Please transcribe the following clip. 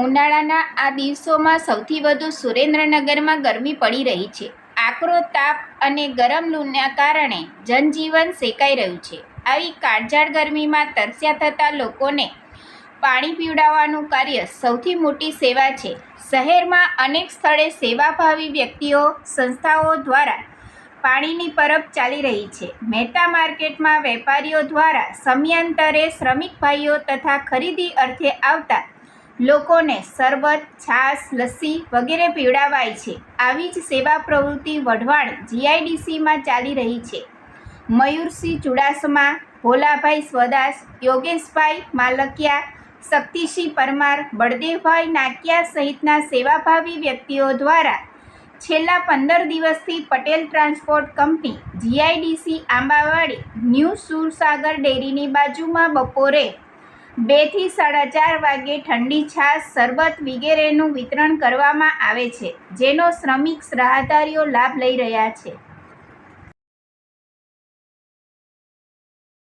ઉનાળાના આ દિવસોમાં સૌથી વધુ સુરેન્દ્રનગરમાં ગરમી પડી રહી છે. આકરો તાપ અને ગરમ લૂના કારણે જનજીવન સેકાઈ રહ્યું છે. આવી કાળઝાળ ગરમીમાં તરસ્યા થતા લોકોને પાણી પીવડાવવાનું કાર્ય સૌથી મોટી સેવા છે. શહેરમાં અનેક સ્થળે સેવાભાવી વ્યક્તિઓ, સંસ્થાઓ દ્વારા પાણીની પરબ ચાલી રહી છે. મહેતા માર્કેટમાં વેપારીઓ દ્વારા સમયાંતરે શ્રમિક ભાઈઓ તથા ખરીદી અર્થે આવતા લોકોને શરબત, છાશ, લસ્સી વગેરે પીવડાવાય છે. આવી જ સેવા પ્રવૃત્તિ વઢવાણ જીઆઈડીસીમાં ચાલી રહી છે. મયુરસિંહ ચુડાસમા, ભોલાભાઈ સ્વદાસ, યોગેશભાઈ માલકિયા, શક્તિસિંહ પરમાર, બળદેવભાઈ નાકિયા સહિતના સેવાભાવી વ્યક્તિઓ દ્વારા છેલ્લા પંદર દિવસથી Patel transport company GIDC Ambawadi new Sursagar ડેરીની બાજુમાં બપોરે બેથી સાડા ચાર વાગ્યે ઠંડી છાશ, શરબત વગેરેનું વિતરણ કરવામાં આવે છે, જેનો શ્રમિક રાહદારીઓ લાભ લઈ રહ્યા છે.